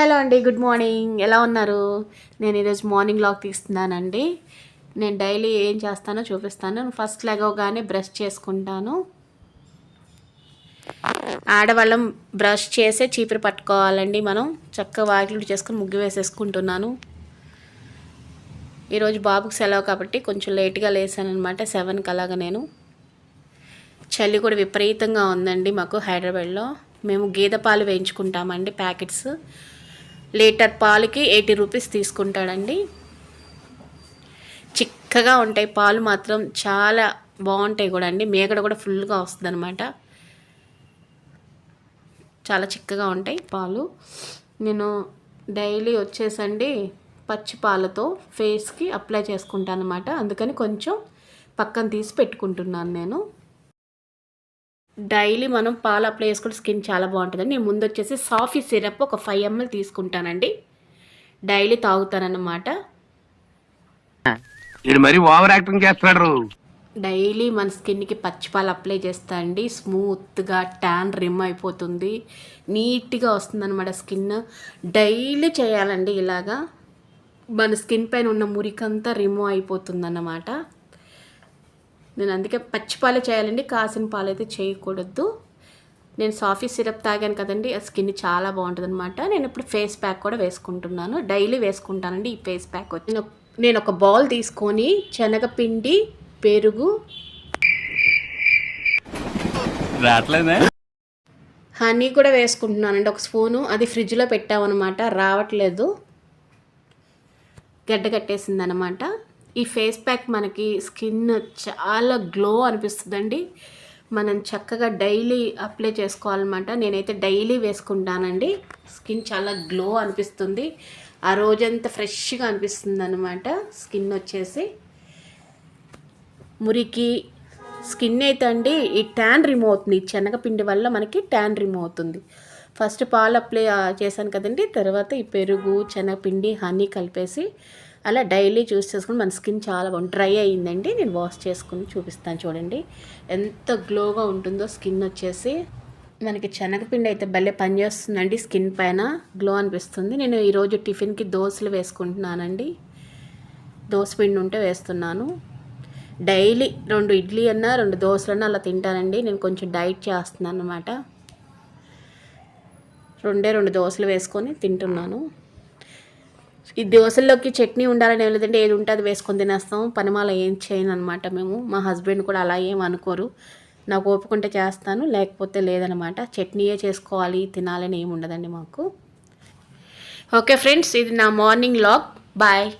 Hello అండి good morning. ఎలా ఉన్నారు? నేను ఈరోజు మార్నింగ్ లాగ్ తీస్తున్నానండి. నేను డైలీ ఏం చేస్తానో చూపిస్తాను. ఫస్ట్ లెగవగానే బ్రష్ చేసుకుంటాను. ఆడవాళ్ళం బ్రష్ చేసే చీపురు పట్టుకోవాలండి మనం. చక్కగా వాకిలు చేసుకుని ముగ్గు వేసేసుకుంటున్నాను. ఈరోజు బాబుకి సెలవు కాబట్టి కొంచెం లేట్గా లేసాను అనమాట సెవెన్కి అలాగా నేను. చలి కూడా విపరీతంగా ఉందండి మాకు హైదరాబాద్లో. మేము గేదె పాలు వేయించుకుంటామండి ప్యాకెట్స్. లీటర్ పాలకి ఎయిటీ రూపీస్ తీసుకుంటాడండి. చిక్కగా ఉంటాయి పాలు మాత్రం చాలా బాగుంటాయి కూడా అండి. మేకడ కూడా ఫుల్గా వస్తుంది అనమాట చాలా చిక్కగా ఉంటాయి పాలు. నేను డైలీ వచ్చేసండి పచ్చి పాలతో ఫేస్కి అప్లై చేసుకుంటాను అనమాట అందుకని కొంచెం పక్కన తీసి పెట్టుకుంటున్నాను నేను. డైలీ మనం పాలు అప్లై చేసుకుంటే స్కిన్ చాలా బాగుంటుందండి నేను ముందు వచ్చేసి సాఫీ సిరప్ ఒక ఫైవ్ ఎంఎల్ తీసుకుంటానండి. డైలీ తాగుతానన్నమాట. డైలీ మన స్కిన్కి పచ్చిపాలు అప్లై చేస్తా అండి. స్మూత్గా ట్యాన్ రిమ్ అయిపోతుంది. నీట్గా వస్తుంది అనమాట స్కిన్. డైలీ చేయాలండి ఇలాగా. మన స్కిన్ పైన ఉన్న మురికంతా రిమూవ్ అయిపోతుంది అన్నమాట నేను అందుకే పచ్చి పాలే చేయాలండి కాసిన పాలు అయితే చేయకూడదు. నేను సాఫీ సిరప్ తాగాను కదండి ఆ స్కిన్ చాలా బాగుంటుంది అనమాట నేను ఇప్పుడు ఫేస్ ప్యాక్ కూడా వేసుకుంటున్నాను. డైలీ వేసుకుంటానండి ఈ ఫేస్ ప్యాక్ వచ్చి. నేను- నేను ఒక బౌల్ తీసుకొని శనగపిండి పెరుగు. రావట్లేదే? హనీ కూడా వేసుకుంటున్నానండి ఒక స్పూను. అది ఫ్రిడ్జ్లో పెట్టామన్నమాట రావట్లేదు. గడ్డ కట్టేసింది అనమాట ఈ ఫేస్ ప్యాక్ మనకి స్కిన్ చాలా గ్లో అనిపిస్తుందండి. మనం చక్కగా డైలీ అప్లై చేసుకోవాలన్నమాట. నేనైతే డైలీ వేసుకుంటానండి. స్కిన్ చాలా గ్లో అనిపిస్తుంది. ఆ రోజంతా ఫ్రెష్గా అనిపిస్తుంది అనమాట స్కిన్ వచ్చేసి. మురికి స్కిన్ అయితే అండి ఈ ట్యాన్ రిమూవ్ అవుతుంది. ఈ శనగపిండి వల్ల మనకి ట్యాన్ రిమూవ్ అవుతుంది. ఫస్ట్ పాలు అప్లై చేశాను కదండి. తర్వాత ఈ పెరుగు శనగపిండి హనీ కలిపేసి అలా డైలీ చూస్ చేసుకుని మన స్కిన్ చాలా బాగుంది డ్రై అయ్యిందండి. నేను వాష్ చేసుకుని చూపిస్తాను చూడండి. ఎంత గ్లోగా ఉంటుందో స్కిన్ వచ్చేసి. మనకి శనగపిండి అయితే భలే పనిచేస్తుందండి స్కిన్ పైన. గ్లో అనిపిస్తుంది. నేను ఈరోజు టిఫిన్కి దోశలు వేసుకుంటున్నానండి. దోశ పిండి ఉంటే వేస్తున్నాను. డైలీ రెండు ఇడ్లీ అన్నా రెండు దోశలన్నా అలా తింటానండి. నేను కొంచెం డైట్ చేస్తున్నాను అనమాట రెండే రెండు దోశలు వేసుకొని తింటున్నాను. ఈ దోశల్లోకి చట్నీ ఉండాలని ఏం లేదంటే ఏది ఉంటే అది వేసుకొని తినేస్తాం. పనిమాల ఏం చేయను అనమాట మేము. మా హస్బెండ్ కూడా అలా ఏం అనుకోరు. నాకు ఓపుకుంటే చేస్తాను లేకపోతే లేదనమాట చట్నీయే చేసుకోవాలి తినాలని ఏమి ఉండదండి మాకు. ఓకే ఫ్రెండ్స్ ఇది నా మార్నింగ్ లాగ్. బాయ్.